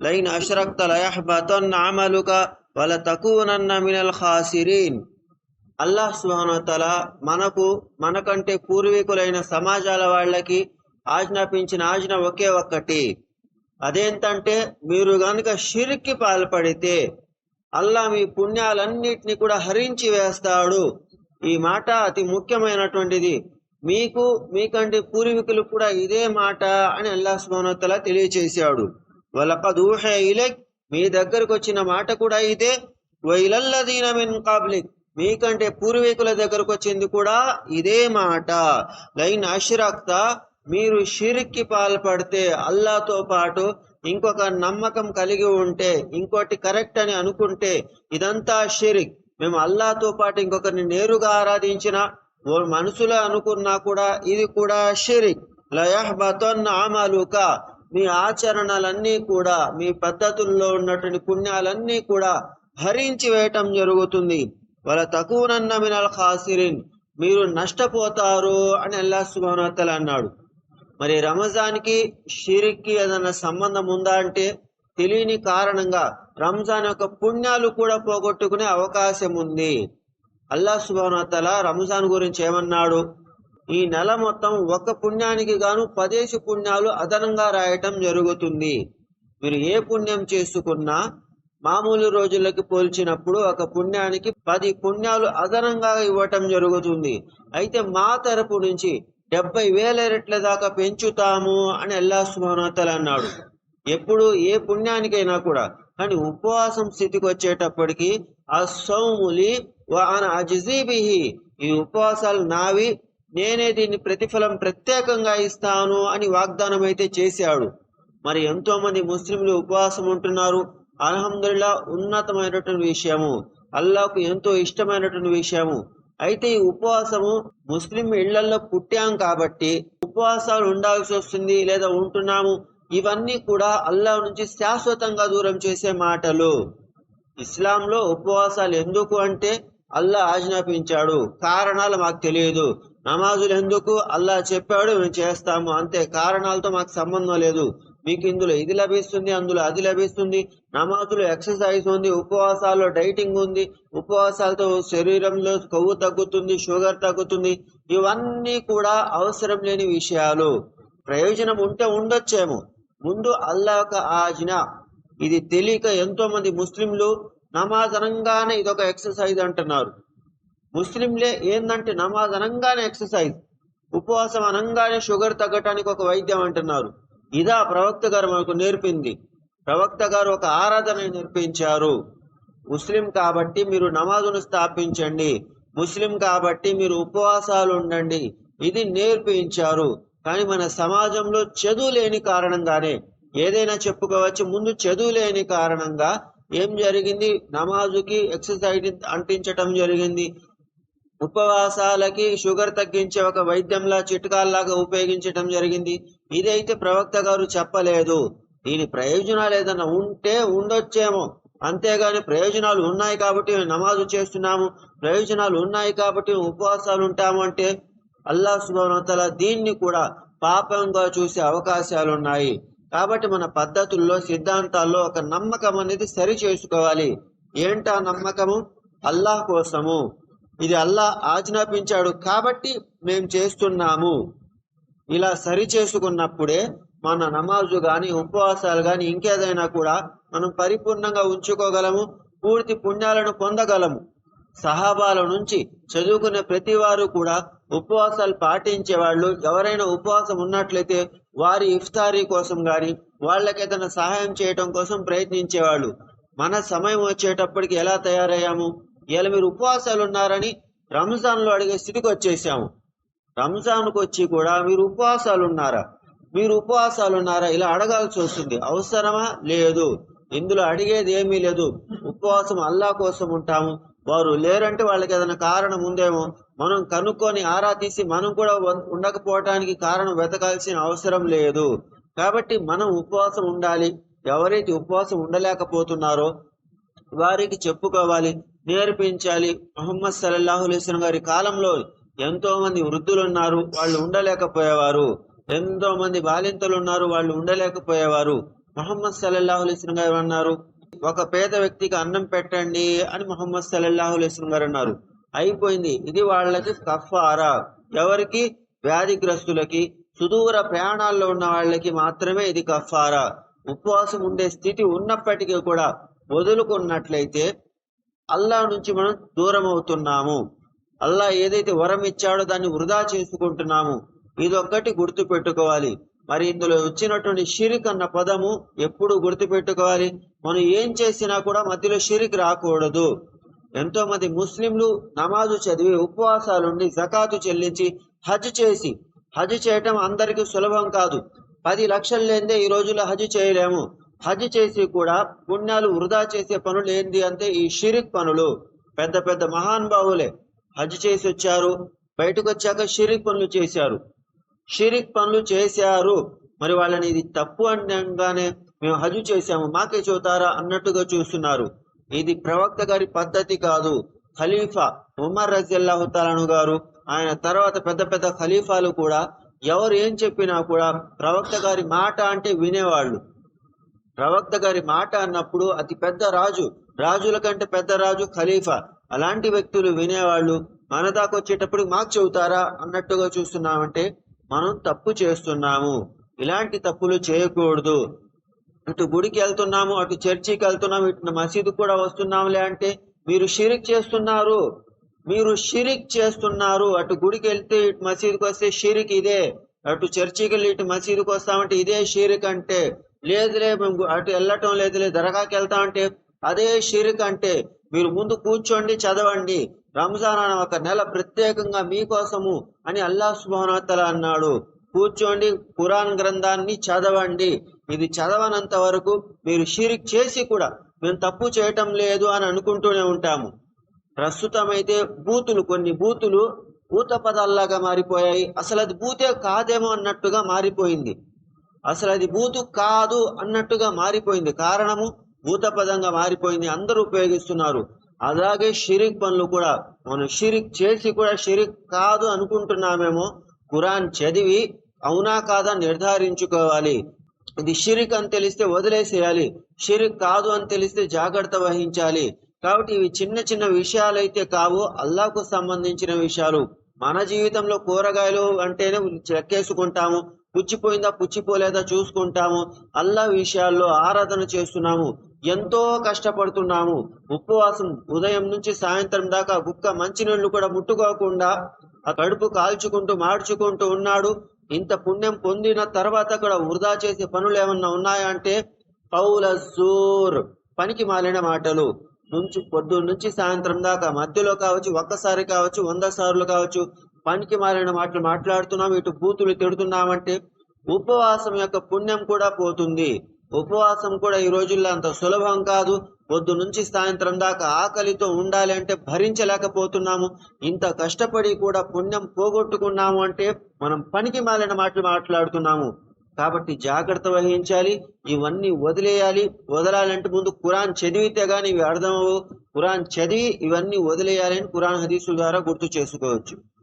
Line అష్రక్త లయహ్బతన్ అమలుక వల తకువనన్న మినల్ ఖాసిరీన్ అల్లాహ్ సుహానతల మనకు మనకంటే పూర్వీకులైన సమాజాల వాళ్ళకి ఆజ్ఞాపించిన ఆజ్ఞ ఒకే ఒక్కటి. అదేంటంటే మీరు గనుక షిర్కి పాల్పడితే అల్లా మీ పుణ్యాలన్నిటిని కూడా హరించి వేస్తాడు. ఈ మాట అతి ముఖ్యమైనటువంటిది. మీకు మీకంటే పూర్వీకులు కూడా ఇదే మాట అని అల్లా సుమనతల తెలియచేశాడు. వలకద్ ఇలెక్. మీ దగ్గరకు వచ్చిన మాట కూడా ఇదే. వైలల్లదీన మిన్ కాబ్లిక్. మీకంటే పూర్వీకుల దగ్గరకు వచ్చింది కూడా ఇదే మాట. లైన్ అష్రక్త. మీరు షిరిక్కి పాల్పడితే అల్లాతో పాటు ఇంకొక నమ్మకం కలిగి ఉంటే ఇంకోటి కరెక్ట్ అని అనుకుంటే ఇదంతా షిరిక్. మేము అల్లాతో పాటు ఇంకొకరిని నేరుగా ఆరాధించిన మనసులో అనుకున్నా కూడా ఇది కూడా షిరిక్. లయహ్బతన్ ఆమలుక మీ ఆచరణలన్నీ కూడా మీ పద్ధతుల్లో ఉన్నటువంటి పుణ్యాలన్నీ కూడా హరించి వేయటం జరుగుతుంది. వాళ్ళ తక్కువనన్న మినల్ ఖాసిరిన్ మీరు నష్టపోతారు అని అల్లా సుభానోత్తలు అన్నాడు. మరి రంజాన్కి షిరిక్కి ఏదైనా సంబంధం ఉందా అంటే తెలియని కారణంగా రంజాన్ యొక్క పుణ్యాలు కూడా పోగొట్టుకునే అవకాశం ఉంది. అల్లా సుభానోత్తల రంజాన్ గురించి ఏమన్నాడు? ఈ నెల మొత్తం ఒక పుణ్యానికి గాను పదేసి పుణ్యాలు అదనంగా రాయటం జరుగుతుంది. మీరు ఏ పుణ్యం చేసుకున్నా మామూలు రోజులకి పోల్చినప్పుడు ఒక పుణ్యానికి పది పుణ్యాలు అదనంగా ఇవ్వటం జరుగుతుంది. అయితే మా తరపు నుంచి డెబ్బై వేల రెట్ల దాకా పెంచుతాము అని అల్లా సుమానతల అన్నాడు. ఎప్పుడు ఏ పుణ్యానికైనా కూడా. కానీ ఉపవాసం స్థితికి వచ్చేటప్పటికి ఆ సౌములి వాన అజిజీబిహి. ఈ ఉపవాసాలు నావి నేనే దీన్ని ప్రతిఫలం ప్రత్యేకంగా ఇస్తాను అని వాగ్దానం అయితే చేశాడు. మరి ఎంతో మంది ముస్లింలు ఉపవాసం ఉంటున్నారు అలహందుల్లా ఉన్నతమైనటువంటి విషయము. అల్లాహకు ఎంతో ఇష్టమైనటువంటి విషయము. అయితే ఈ ఉపవాసము ముస్లిం ఇళ్ళలో పుట్టాం కాబట్టి ఉపవాసాలు ఉండాల్సి వస్తుంది లేదా ఉంటున్నాము ఇవన్నీ కూడా అల్లా నుంచి శాశ్వతంగా దూరం చేసే మాటలు. ఇస్లాంలో ఉపవాసాలు ఎందుకు అంటే అల్లా ఆజ్ఞాపించాడు. కారణాలు మాకు తెలియదు. నమాజులు ఎందుకు? అల్లా చెప్పాడు మేము చేస్తాము. అంతే. కారణాలతో మాకు సంబంధం లేదు. మీకు ఇందులో ఇది లభిస్తుంది అందులో అది లభిస్తుంది. నమాజులు ఎక్సర్సైజ్ ఉంది ఉపవాసాల్లో డైటింగ్ ఉంది ఉపవాసాలతో శరీరంలో కొవ్వు తగ్గుతుంది షుగర్ తగ్గుతుంది. ఇవన్నీ కూడా అవసరం లేని విషయాలు. ప్రయోజనం ఉంటే ఉండొచ్చేమో. ముందు అల్లా యొక్క ఆజ్ఞ. ఇది తెలియక ఎంతో మంది ముస్లింలు నమాజ్ అనగానే ఇదొక ఎక్సర్సైజ్ అంటున్నారు. ముస్లింలే ఏందంటే నమాజ్ అనంగానే ఎక్సర్సైజ్ ఉపవాసం అనంగానే షుగర్ తగ్గటానికి ఒక వైద్యం అంటున్నారు. ఇదా ప్రవక్త గారు మనకు నేర్పింది. ప్రవక్త గారు ఒక ఆరాధన నేర్పించారు. ముస్లిం కాబట్టి మీరు నమాజును స్థాపించండి. ముస్లిం కాబట్టి మీరు ఉపవాసాలు ఉండండి. ఇది నేర్పించారు. కానీ మన సమాజంలో చదువు లేని కారణంగానే ఏదైనా చెప్పుకోవచ్చు ముందు చదువు లేని కారణంగా ఏం జరిగింది? నమాజుకి ఎక్సర్సైజ్ అంటించటం జరిగింది. ఉపవాసాలకి షుగర్ తగ్గించే ఒక వైద్యంలా చిట్కాల్లాగా ఉపయోగించటం జరిగింది. ఇదైతే ప్రవక్త గారు చెప్పలేదు. దీని ప్రయోజనాలు ఏదైనా ఉంటే ఉండొచ్చేమో. అంతేగాని ప్రయోజనాలు ఉన్నాయి కాబట్టి మేము నమాజు చేస్తున్నాము. ప్రయోజనాలు ఉన్నాయి కాబట్టి ఉపవాసాలు ఉంటాము అంటే అల్లా సుబానతల దీన్ని కూడా పాపంగా చూసే అవకాశాలు ఉన్నాయి. కాబట్టి మన పద్ధతుల్లో సిద్ధాంతాల్లో ఒక నమ్మకం అనేది సరి చేసుకోవాలి. ఏంటా నమ్మకము? అల్లాహ్ కోసము. ఇది అల్లా ఆజ్ఞాపించాడు కాబట్టి మేము చేస్తున్నాము. ఇలా సరి చేసుకున్నప్పుడే మన నమాజు గాని ఉపవాసాలు గాని ఇంకేదైనా కూడా మనం పరిపూర్ణంగా ఉంచుకోగలము పూర్తి పుణ్యాలను పొందగలము. సహాబాల నుంచి చదువుకునే ప్రతి వారు కూడా ఉపవాసాలు పాటించే వాళ్ళు ఎవరైనా ఉపవాసం ఉన్నట్లయితే వారి ఇఫ్తారీ కోసం గాని వాళ్ళకి ఏదైనా సహాయం చేయటం కోసం ప్రయత్నించేవాళ్ళు మన సమయం వచ్చేటప్పటికి ఎలా తయారయ్యాము? ఇలా మీరు ఉపవాసాలు ఉన్నారని రంజాన్లో అడిగే స్థితికి వచ్చేసాము. రంజాన్కు వచ్చి కూడా మీరు ఉపవాసాలు ఉన్నారా? మీరు ఉపవాసాలు ఉన్నారా? ఇలా అడగాల్సి వస్తుంది. అవసరమా? లేదు. ఇందులో అడిగేది ఏమీ లేదు. ఉపవాసం అల్లా కోసం ఉంటాము. వారు లేరంటే వాళ్ళకి ఏదైనా కారణం ఉందేమో మనం కనుక్కొని ఆరా తీసి మనం కూడా ఉండకపోవటానికి కారణం వెతకాల్సిన అవసరం లేదు. కాబట్టి మనం ఉపవాసం ఉండాలి. ఎవరైతే ఉపవాసం ఉండలేకపోతున్నారో వారికి చెప్పుకోవాలి. నేర్పించాలి. మొహమ్మద్ సల్లల్లాహు అలైస్లం గారి కాలంలో ఎంతో మంది వృద్ధులు ఉన్నారు వాళ్ళు ఉండలేకపోయేవారు. ఎంతో మంది బాలింతలు ఉన్నారు వాళ్ళు ఉండలేకపోయేవారు. మొహమ్మద్ సల్లల్లాహు అలైస్లం గారు అన్నారు ఒక పేద వ్యక్తికి అన్నం పెట్టండి అని మొహమ్మద్ సల్లల్లాహు అలైస్లం గారు అన్నారు. అయిపోయింది. ఇది వాళ్ళకి కఫారా. ఎవరికి? వ్యాధిగ్రస్తులకి. సుదూర ప్రయాణాల్లో ఉన్న వాళ్ళకి మాత్రమే ఇది కఫారా. ఉపవాసం ఉండే స్థితి ఉన్నప్పటికీ కూడా వదులుకున్నట్లయితే అల్లా నుంచి మనం దూరం అవుతున్నాము అల్లా ఏదైతే వరం ఇచ్చాడో దాన్ని వృధా చేసుకుంటున్నాము. ఇదొక్కటి గుర్తు పెట్టుకోవాలి మరి ఇందులో వచ్చినటువంటి షిరిక్ అన్న పదము ఎప్పుడు గుర్తు పెట్టుకోవాలి మనం ఏం చేసినా కూడా మధ్యలో షిరిక్ రాకూడదు. ఎంతో మంది ముస్లింలు నమాజు చదివి ఉపవాసాలుండి జకాతు చెల్లించి హజ్ చేసి హజ్ చేయటం అందరికీ సులభం కాదు. పది లక్షలు లేదే ఈ రోజుల్లో హజ్ చేయలేము. హజ్ చేసి కూడా పుణ్యాలు వృధా చేసే పనులు ఏంటి అంటే ఈ షిరిక్ పనులు. పెద్ద పెద్ద మహానుభావులే హజ్ చేసి వచ్చారు బయటకు వచ్చాక షిరిక్ పనులు చేశారు. షిరిక్ పనులు చేశారు. మరి వాళ్ళని ఇది తప్పు అనగానే మేము హజు చేశాము మాకే చూతారా అన్నట్టుగా చూస్తున్నారు. ఇది ప్రవక్త గారి పద్ధతి కాదు. ఖలీఫా ఉమర్ రజల్లాహు తాలాను గారు ఆయన తర్వాత పెద్ద పెద్ద ఖలీఫాలు కూడా ఎవరు ఏం చెప్పినా కూడా ప్రవక్త గారి మాట అంటే వినేవాళ్ళు. ప్రవక్త గారి మాట అన్నప్పుడు అతి పెద్ద రాజు రాజుల కంటే పెద్ద రాజు ఖలీఫా. అలాంటి వ్యక్తులు వినేవాళ్ళు మన దాకా వచ్చేటప్పుడు మాకు చెబుతారా అన్నట్టుగా చూస్తున్నామంటే మనం తప్పు చేస్తున్నాము. ఇలాంటి తప్పులు చేయకూడదు. అటు గుడికి వెళ్తున్నాము అటు చర్చికి వెళ్తున్నాము ఇటు మసీదు కూడా వస్తున్నాములే అంటే మీరు షిరిక్ చేస్తున్నారు. మీరు షిరిక్ చేస్తున్నారు. అటు గుడికి వెళ్తే ఇటు మసీదుకి వస్తే షిరిక్ ఇదే. అటు చర్చికి వెళ్ళి ఇటు మసీదుకి వస్తామంటే ఇదే షిరిక్ అంటే లేదులే మేము అటు వెళ్ళటం లేదులే దరగాకి వెళ్తా అంటే అదే షిరిక్ అంటే మీరు ముందు కూర్చోండి చదవండి. రంజాన్ అనే ఒక నెల ప్రత్యేకంగా మీకోసము అని అల్లాహ్ సుబానతల అన్నాడు. కూర్చోండి పురాణ గ్రంథాన్ని చదవండి. ఇది చదవనంత వరకు మీరు షిరిక్ చేసి కూడా మేము తప్పు చేయటం లేదు అని అనుకుంటూనే ఉంటాము. ప్రస్తుతం అయితే బూతులు కొన్ని బూతులు భూత పదాల్లాగా మారిపోయాయి. అసలు అది బూతే కాదేమో అన్నట్టుగా మారిపోయింది. అసలు అది బూతు కాదు అన్నట్టుగా మారిపోయింది. కారణము భూత పదంగా మారిపోయింది. అందరూ ఉపయోగిస్తున్నారు. అలాగే షిరిక్ పనులు కూడా. మనం షిరిక్ చేసి కూడా షిరిక్ కాదు అనుకుంటున్నామేమో. ఖురాన్ చదివి అవునా కాదా నిర్ధారించుకోవాలి. ఇది షిరిక్ అని తెలిస్తే వదిలేసేయాలి. షిరిక్ కాదు అని తెలిస్తే జాగ్రత్త వహించాలి. కాబట్టి ఇవి చిన్న చిన్న విషయాలైతే కావు. అల్లాకు సంబంధించిన విషయాలు. మన జీవితంలో కూరగాయలు అంటేనే చెక్కేసుకుంటాము. పుచ్చిపోయిందా పుచ్చిపోలేదా చూసుకుంటాము. అల్లా విషయాల్లో ఆరాధన చేస్తున్నాము. ఎంతో కష్టపడుతున్నాము. ఉపవాసం ఉదయం నుంచి సాయంత్రం దాకా గుక్క మంచినీళ్ళు కూడా ముట్టుకోకుండా ఆ కడుపు కాల్చుకుంటూ మార్చుకుంటూ ఉన్నాడు. ఇంత పుణ్యం పొందిన తర్వాత కూడా వృధా చేసే పనులు ఏమన్నా ఉన్నాయా అంటే పౌల జూర్ పనికి మాలిన మాటలు. నుంచి పొద్దు నుంచి సాయంత్రం దాకా మధ్యలో కావచ్చు ఒక్కసారి కావచ్చు వంద సార్లు కావచ్చు పనికి మారిన మాటలు మాట్లాడుతున్నాం ఇటు బూతులు తిడుతున్నామంటే ఉపవాసం యొక్క పుణ్యం కూడా పోతుంది. ఉపవాసం కూడా ఈ రోజుల్లో అంత సులభం కాదు. పొద్దు నుంచి సాయంత్రం దాకా ఆకలితో ఉండాలి అంటే భరించలేకపోతున్నాము. ఇంత కష్టపడి కూడా పుణ్యం పోగొట్టుకున్నాము అంటే మనం పనికి మాలిన మాటలు మాట్లాడుతున్నాము. కాబట్టి జాగ్రత్త వహించాలి. ఇవన్నీ వదిలేయాలి. వదలాలంటే ముందు కురాన్ చదివితే గానీ ఇవి అర్థమవు కురాన్ చదివి ఇవన్నీ వదిలేయాలని కురాన్ హదీసుల ద్వారా గుర్తు చేసుకోవచ్చు.